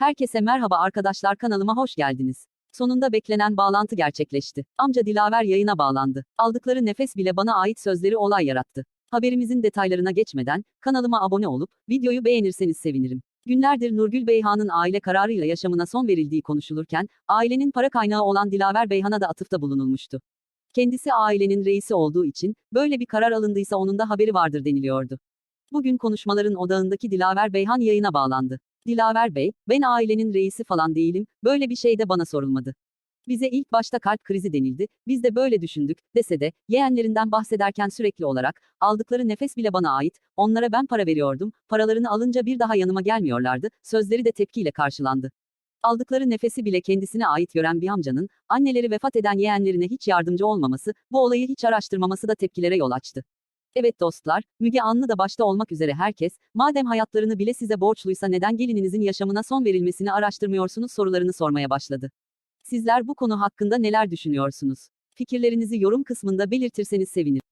Herkese merhaba arkadaşlar kanalıma hoş geldiniz. Sonunda beklenen bağlantı gerçekleşti. Amca Dilaver yayına bağlandı. Aldıkları nefes bile bana ait sözleri olay yarattı. Haberimizin detaylarına geçmeden, kanalıma abone olup, videoyu beğenirseniz sevinirim. Günlerdir Nurgül Beyhan'ın aile kararıyla yaşamına son verildiği konuşulurken, ailenin para kaynağı olan Dilaver Beyhan'a da atıfta bulunulmuştu. Kendisi ailenin reisi olduğu için, böyle bir karar alındıysa onun da haberi vardır deniliyordu. Bugün konuşmaların odağındaki Dilaver Beyhan yayına bağlandı. Dilaver Bey, ben ailenin reisi falan değilim, böyle bir şey de bana sorulmadı. Bize ilk başta kalp krizi denildi, biz de böyle düşündük, dese de, yeğenlerinden bahsederken sürekli olarak, aldıkları nefes bile bana ait, onlara ben para veriyordum, paralarını alınca bir daha yanıma gelmiyorlardı, sözleri de tepkiyle karşılandı. Aldıkları nefesi bile kendisine ait gören bir amcanın, anneleri vefat eden yeğenlerine hiç yardımcı olmaması, bu olayı hiç araştırmaması da tepkilere yol açtı. Evet dostlar, Müge Anlı da başta olmak üzere herkes, madem hayatlarını bile size borçluysa neden gelininizin yaşamına son verilmesini araştırmıyorsunuz sorularını sormaya başladı. Sizler bu konu hakkında neler düşünüyorsunuz? Fikirlerinizi yorum kısmında belirtirseniz sevinirim.